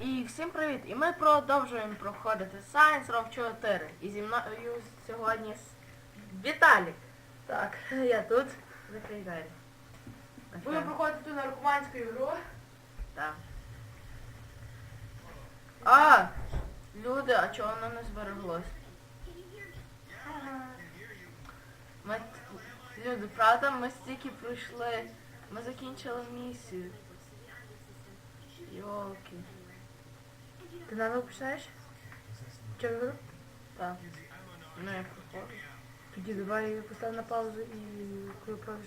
І всім привіт! І ми продовжуємо проходити Science Row 4. І зі мною сьогодні Віталік. Так, я тут. Закрий двері. Будемо проходити ту наркоманську ігру. Так. А! Люди, а чого воно не збереглось? Ми... Люди, правда, ми стільки пройшли. Ми закінчили місію. Йолки. Наново починаєш? Чого ігру? Так. Ну я проходжу. Тоді давай постав на паузу і коли пройдеш.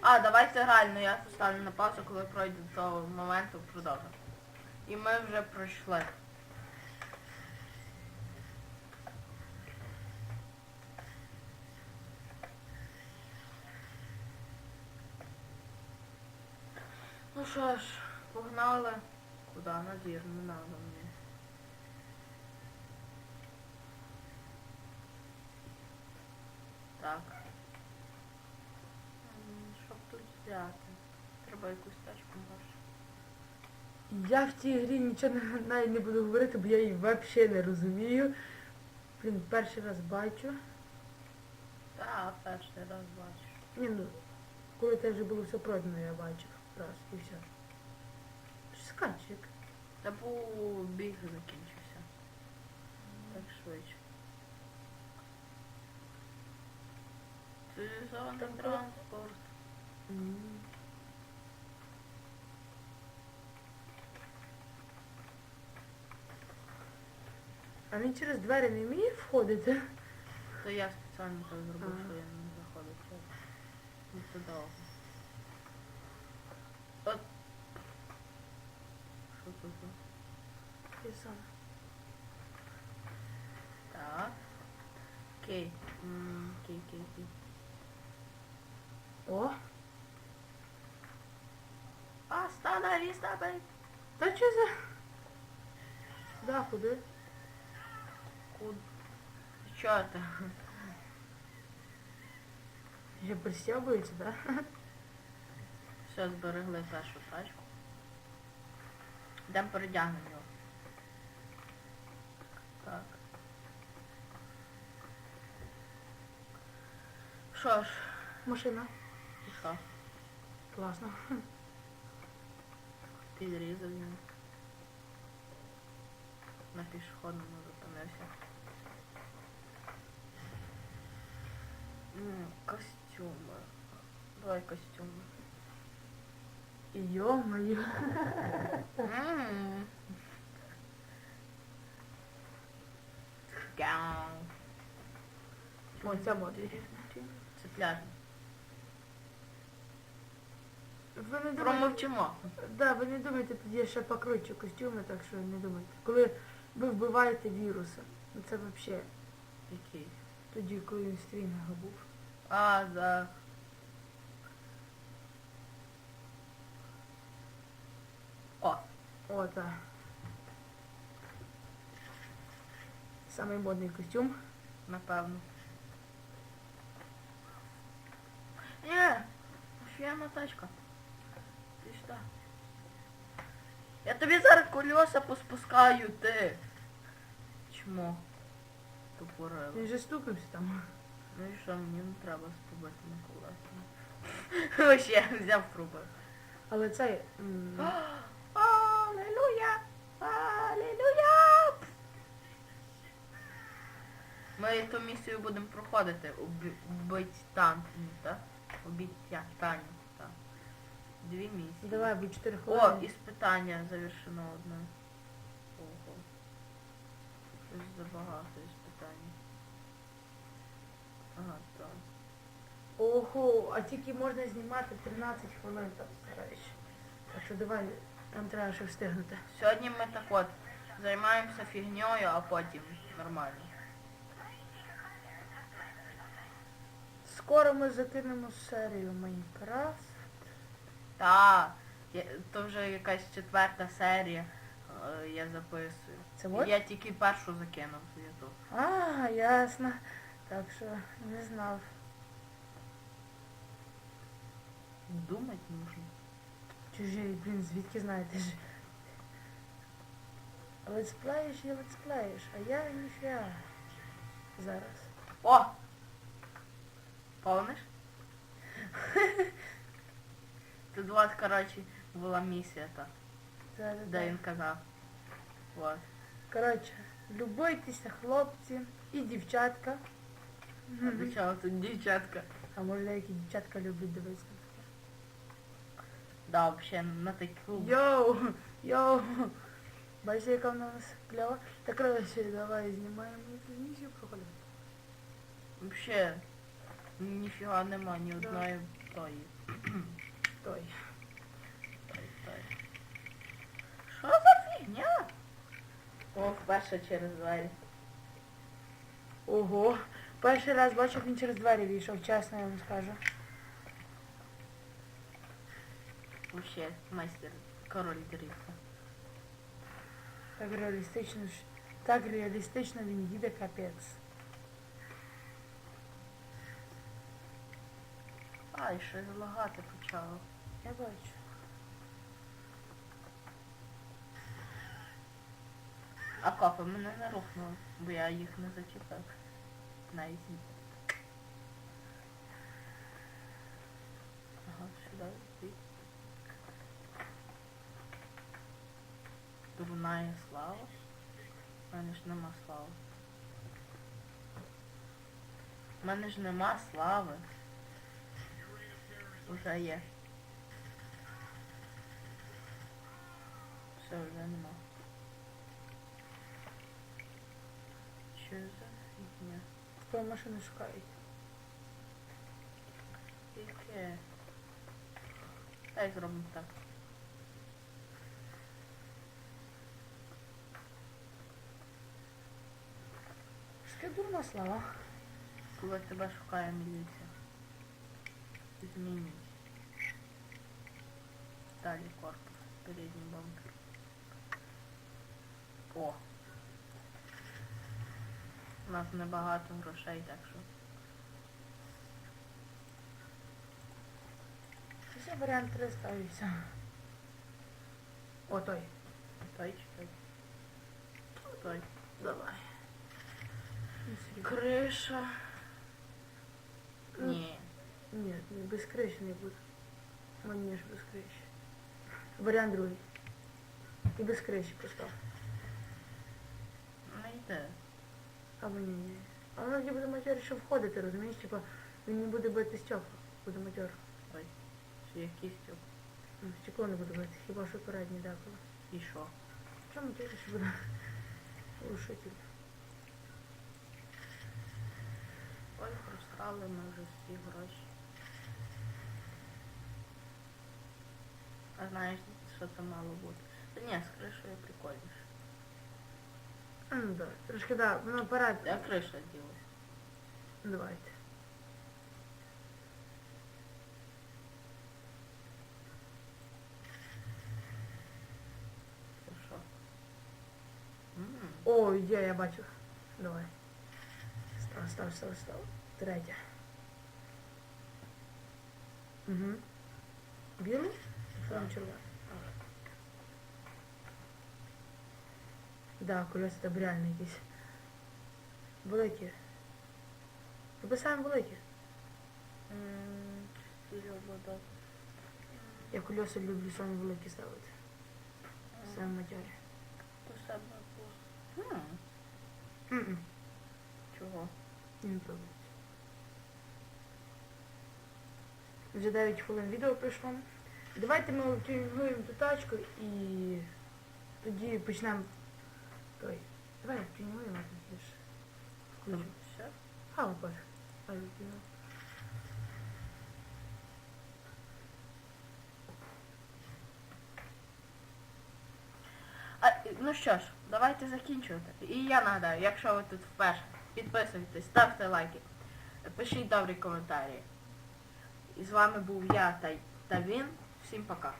А, давайте реально я поставлю на паузу, коли пройду до моменту продовжу. І ми вже пройшли. Ну що ж, погнали. Куди? На двір, не надо мені. Так. Щоб тут взяти? Треба якусь тачку може. Я в цій грі нічого не- навіть не буду говорити, бо я її взагалі не розумію. Блін, перший раз бачу. Та, перший раз бачу. Ні, ну, коли це вже було все пройдено, я бачив. Раз і все. Скачик. Та був біг закінчився. Так швидше. Цивілізований транспорт. А він через двері не вміє входити? То я спеціально так зробив, Ага. що я не заходив. це довго. От. Що тут? Я сам. Так. Окей. М, Окей, окей, окей. О, Остановись, давай. та що за... Да, куди? Куд? Чо ти? Я пристябується, да? Все, зберегли першу тачку. Йдемо передягнемо його. Так. Що ж, Машина. Що? Класно. Підрізав він. На пішохідному зупинився. Костюми. Давай костюми. Йо-моє. М. Гау. Ця модель. Це Ви не думаєте, Промовчимо. да, ви не думаєте, тут є ще покруче костюми, так що не думайте. Коли ви вбиваєте віруси, ну це взагалі Який? тоді, коли він в був. А, да. О, О, так. Самий модний костюм. напевно. Є, офігенна тачка. Ти? Я тобі зараз колеса поспускаю, ти. Чмо? Тупорило. Він же стукнувся там. Ну і що, мені не треба спробувати на колеса. Я взяв пробив. Але цей... м, Аллилуйя! Аллилуйя! Ми ту місію будемо проходити. Убить танк, так? Убиття танк, так. Дві місії. Давай, будь 4 О, хвилини. іспитання завершено одне. Ого. Щось забагато іспитань. Ага, так. Ого, а тільки можна знімати 13 хвилин там стараюсь. Так що давай, нам треба ще встигнути. Сьогодні ми так от займаємося фігньою, а потім нормально. Скоро ми закинемо серію Майнкрафт. Та, я- то вже якась четверта серія е, я записую. Це вот? Я тільки першу закинув в Ютуб. А, ясно. Так що не знав. Думать можна. Чужий, блін, звідки знаєте ж? Летсплеєш і летсплеєш, а я ніфіга. Зараз. О! Повниш? 20, короче, была миссия то. Да, да, да. він казав. Вот. Коротше, любуйтеся, хлопці і дівчатка. А до чого тут дівчатка? А може деякі дівчатка люблять дивитися на. Да, вообще на таку. Йоу! Йоу! Бачите, яка у нас кльова? Так коротше, давай снимаем знімаємо місію проходим. Вообще, нифига нема не узнаем одної есть. Той. Той, той. Що за фігня? О, вперше через двері. Ого! Перший раз бачу, як він через двері війшов, чесно я вам скажу. Вообще, майстер, король дрифта. Так реалістично. Так реалістично він їде капець. Ай, щось лагати почало. Я бачу. А копи мене не рухнули, бо я їх не зачепив. Навіть. Ага, сюди йди. Дурная слава. У мене ж нема слави. У мене ж нема слави. Уже є. Все, вже нема. Що за фігня? Твою машину шукають. Яке? Дай зробимо так. Що дурна слава? Коли тебе шукає міліція. Змінюй. Далі корпус. Передній бампер. О! У нас небагато грошей, так що. Це варіант 300 і все. О, той. Той чи той? Той. Давай. Криша. Ні. Ні, ні, без криші не буде. Мені ж без криші. Варіант другий. І без криші постав. Не йде. Або ні, ні. А воно буде матьор, що входити, розумієш? Типа він не буде бити стекла. Буде матьор. Ой. Чи якийсь тюк. Ну, Стекло не буде бити, хіба що передній деколи. І що? Що матьор, що буде глушитель. Ой, просрали ми вже всі гроші. А знаєш, що це мало бути? Та ні, з кришею прикольніше. А, ну да, трошки да, воно апарат. Де криша ділась? Давайте. Це що? М, О, є, я бачу. Давай. Став, став, став, став. Третя. Угу. Білий? Да, колеса там реально якісь. Великі. Виписаємо великі. м, Серега, Я колеса люблю самі великі ставити. Пус- Хм, М-м. чого? Не подобається. Вже 9 хвилин відео пройшло. Давайте ми тюнінгуємо ту тачку і тоді почнемо той. Давай ж. Там Включимо. все? А, от бачу. А, я тюню. А, ну що ж, давайте закінчувати. І я нагадаю, якщо ви тут вперше, підписуйтесь, ставте лайки, пишіть добрі коментарі. І з вами був я та, та він. Всім пока.